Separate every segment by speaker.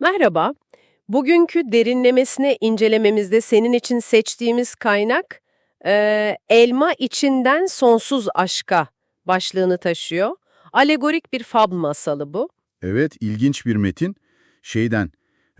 Speaker 1: Merhaba. Bugünkü derinlemesine incelememizde senin için seçtiğimiz kaynak eee, Elma İçinden Sonsuz Aşka başlığını taşıyor. Alegorik bir fabl masalı bu.
Speaker 2: Evet, ilginç bir metin. Şeyden,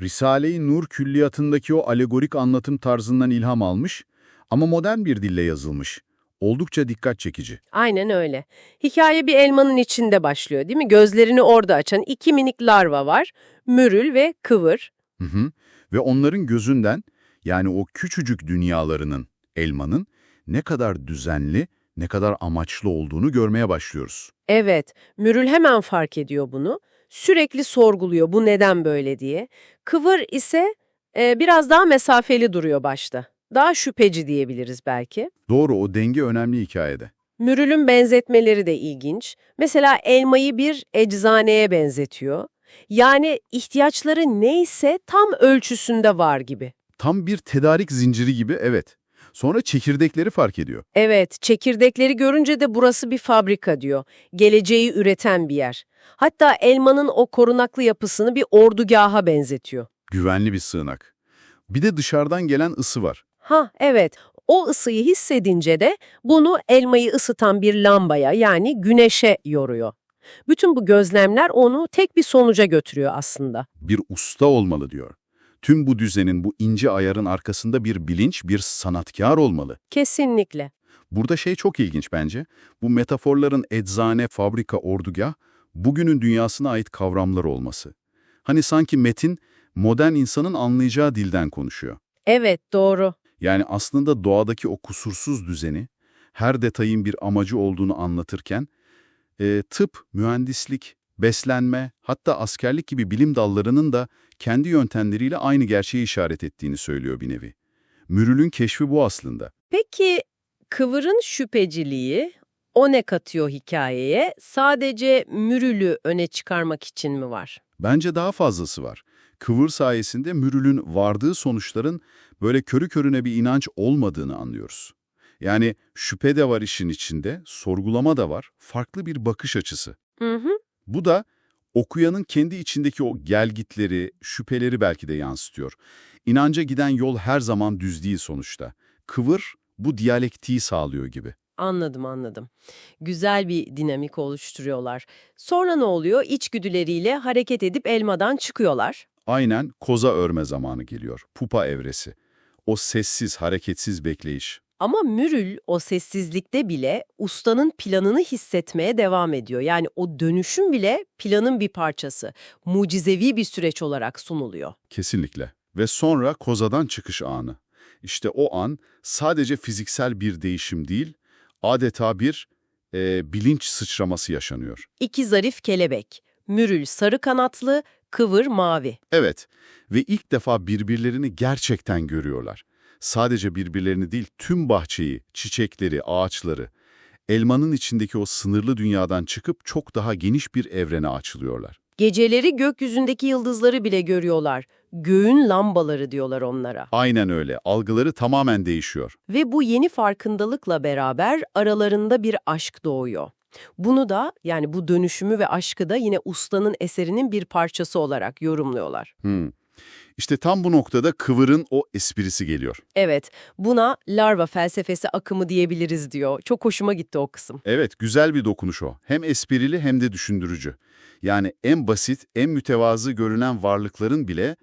Speaker 2: Risale-i Nur külliyatındaki o alegorik anlatım tarzından ilham almış ama modern bir dille yazılmış. Oldukça dikkat çekici.
Speaker 1: Aynen öyle. Hikaye bir elmanın içinde başlıyor değil mi? Gözlerini orada açan iki minik larva var. Mürül ve Kıvır.
Speaker 2: Hı hı. Ve onların gözünden, yani o küçücük dünyalarının, elmanın ne kadar düzenli, ne kadar amaçlı olduğunu görmeye başlıyoruz.
Speaker 1: Evet, Mürül hemen fark ediyor bunu. Sürekli sorguluyor bu neden böyle diye. Kıvır ise e, biraz daha mesafeli duruyor başta. Daha şüpheci diyebiliriz belki.
Speaker 2: Doğru, o denge önemli hikayede.
Speaker 1: Mürül'ün benzetmeleri de ilginç. Mesela elmayı bir eczaneye benzetiyor. Yani ihtiyaçları neyse tam ölçüsünde var gibi.
Speaker 2: Tam bir tedarik zinciri gibi, evet. Sonra çekirdekleri fark ediyor.
Speaker 1: Evet, çekirdekleri görünce de burası bir fabrika diyor. Geleceği üreten bir yer. Hatta elmanın o korunaklı yapısını bir ordugaha benzetiyor.
Speaker 2: Güvenli bir sığınak. Bir de dışarıdan gelen ısı var.
Speaker 1: Ha evet, o ısıyı hissedince de bunu elmayı ısıtan bir lambaya yani güneşe yoruyor. Bütün bu gözlemler onu tek bir sonuca götürüyor aslında.
Speaker 2: bir usta olmalı diyor. Tüm bu düzenin, bu ince ayarın arkasında bir bilinç, bir sanatkar olmalı.
Speaker 1: Kesinlikle.
Speaker 2: Burada şey çok ilginç bence. Bu metaforların eczane, fabrika, ordugah, bugünün dünyasına ait kavramlar olması. Hani sanki metin, modern insanın anlayacağı dilden konuşuyor.
Speaker 1: Evet, doğru.
Speaker 2: Yani aslında doğadaki o kusursuz düzeni, her detayın bir amacı olduğunu anlatırken, e, tıp, mühendislik, beslenme, hatta askerlik gibi bilim dallarının da kendi yöntemleriyle aynı gerçeği işaret ettiğini söylüyor bir nevi. Mürül'ün keşfi bu aslında.
Speaker 1: Peki Kıvır'ın şüpheciliği o ne katıyor hikayeye? Sadece Mürül'ü öne çıkarmak için mi var?
Speaker 2: Bence daha fazlası var. Kıvır sayesinde Mürül'ün vardığı sonuçların böyle körü körüne bir inanç olmadığını anlıyoruz. Yani şüphe de var işin içinde, sorgulama da var, farklı bir bakış açısı.
Speaker 1: Hı hı.
Speaker 2: Bu da okuyanın kendi içindeki o gelgitleri, şüpheleri belki de yansıtıyor. İnanca giden yol her zaman düz değil sonuçta. Kıvır bu diyalektiği sağlıyor gibi.
Speaker 1: Anladım anladım. Güzel bir dinamik oluşturuyorlar. Sonra ne oluyor? İçgüdüleriyle hareket edip elmadan çıkıyorlar.
Speaker 2: Aynen koza örme zamanı geliyor. Pupa evresi. O sessiz, hareketsiz bekleyiş.
Speaker 1: Ama Mürül o sessizlikte bile ustanın planını hissetmeye devam ediyor. Yani o dönüşüm bile planın bir parçası. Mucizevi bir süreç olarak sunuluyor.
Speaker 2: Kesinlikle. Ve sonra kozadan çıkış anı. İşte o an sadece fiziksel bir değişim değil, adeta bir e, bilinç sıçraması yaşanıyor.
Speaker 1: İki zarif kelebek. Mürül sarı kanatlı, kıvır mavi.
Speaker 2: Evet ve ilk defa birbirlerini gerçekten görüyorlar. Sadece birbirlerini değil tüm bahçeyi, çiçekleri, ağaçları, elmanın içindeki o sınırlı dünyadan çıkıp çok daha geniş bir evrene açılıyorlar.
Speaker 1: Geceleri gökyüzündeki yıldızları bile görüyorlar. Göğün lambaları diyorlar onlara.
Speaker 2: Aynen öyle, algıları tamamen değişiyor.
Speaker 1: Ve bu yeni farkındalıkla beraber aralarında bir aşk doğuyor. Bunu da yani bu dönüşümü ve aşkı da yine ustanın eserinin bir parçası olarak yorumluyorlar.
Speaker 2: Hmm. İşte tam bu noktada Kıvır'ın o esprisi geliyor.
Speaker 1: Evet, buna larva felsefesi akımı diyebiliriz diyor. Çok hoşuma gitti o kısım.
Speaker 2: Evet, güzel bir dokunuş o. Hem esprili hem de düşündürücü. Yani en basit, en mütevazı görünen varlıkların bile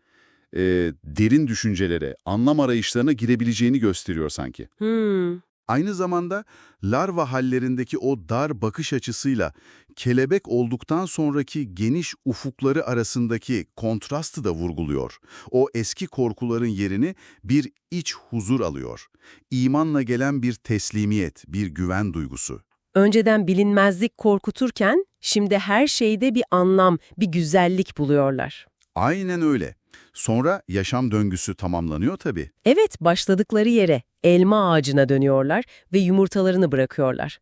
Speaker 2: e, derin düşüncelere, anlam arayışlarına girebileceğini gösteriyor sanki.
Speaker 1: Hmm,
Speaker 2: Aynı zamanda larva hallerindeki o dar bakış açısıyla kelebek olduktan sonraki geniş ufukları arasındaki kontrastı da vurguluyor. O eski korkuların yerini bir iç huzur alıyor. İmanla gelen bir teslimiyet, bir güven duygusu.
Speaker 1: önceden bilinmezlik korkuturken şimdi her şeyde bir anlam, bir güzellik buluyorlar.
Speaker 2: Aynen öyle. Sonra yaşam döngüsü tamamlanıyor tabii.
Speaker 1: Evet, başladıkları yere, elma ağacına dönüyorlar ve yumurtalarını bırakıyorlar.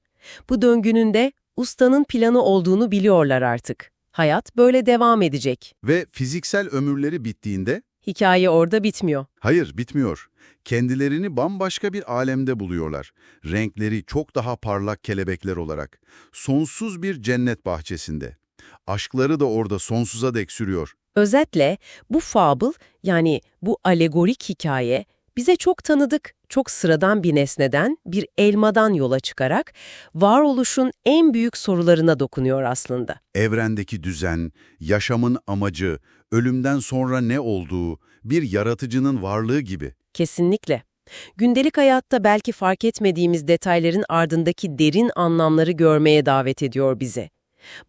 Speaker 1: Bu döngünün de ustanın planı olduğunu biliyorlar artık. Hayat böyle devam edecek.
Speaker 2: Ve fiziksel ömürleri bittiğinde
Speaker 1: Hikaye orada bitmiyor.
Speaker 2: Hayır, bitmiyor. Kendilerini bambaşka bir alemde buluyorlar. Renkleri çok daha parlak kelebekler olarak. Sonsuz bir cennet bahçesinde. Aşkları da orada sonsuza dek sürüyor.
Speaker 1: Özetle bu fable yani bu alegorik hikaye bize çok tanıdık, çok sıradan bir nesneden, bir elmadan yola çıkarak varoluşun en büyük sorularına dokunuyor aslında.
Speaker 2: Evrendeki düzen, yaşamın amacı, ölümden sonra ne olduğu, bir yaratıcının varlığı gibi.
Speaker 1: Kesinlikle. Gündelik hayatta belki fark etmediğimiz detayların ardındaki derin anlamları görmeye davet ediyor bizi.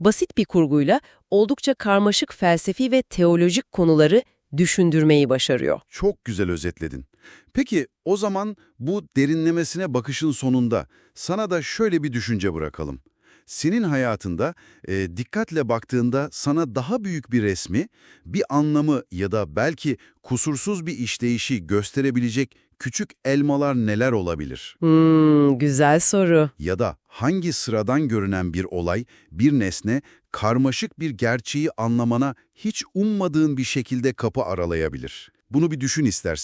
Speaker 1: Basit bir kurguyla oldukça karmaşık felsefi ve teolojik konuları düşündürmeyi başarıyor.
Speaker 2: Çok güzel özetledin. Peki o zaman bu derinlemesine bakışın sonunda sana da şöyle bir düşünce bırakalım. Senin hayatında e, dikkatle baktığında sana daha büyük bir resmi, bir anlamı ya da belki kusursuz bir işleyişi gösterebilecek küçük elmalar neler olabilir?
Speaker 1: Hmm, güzel soru.
Speaker 2: Ya da hangi sıradan görünen bir olay, bir nesne, karmaşık bir gerçeği anlamana hiç ummadığın bir şekilde kapı aralayabilir? Bunu bir düşün istersen.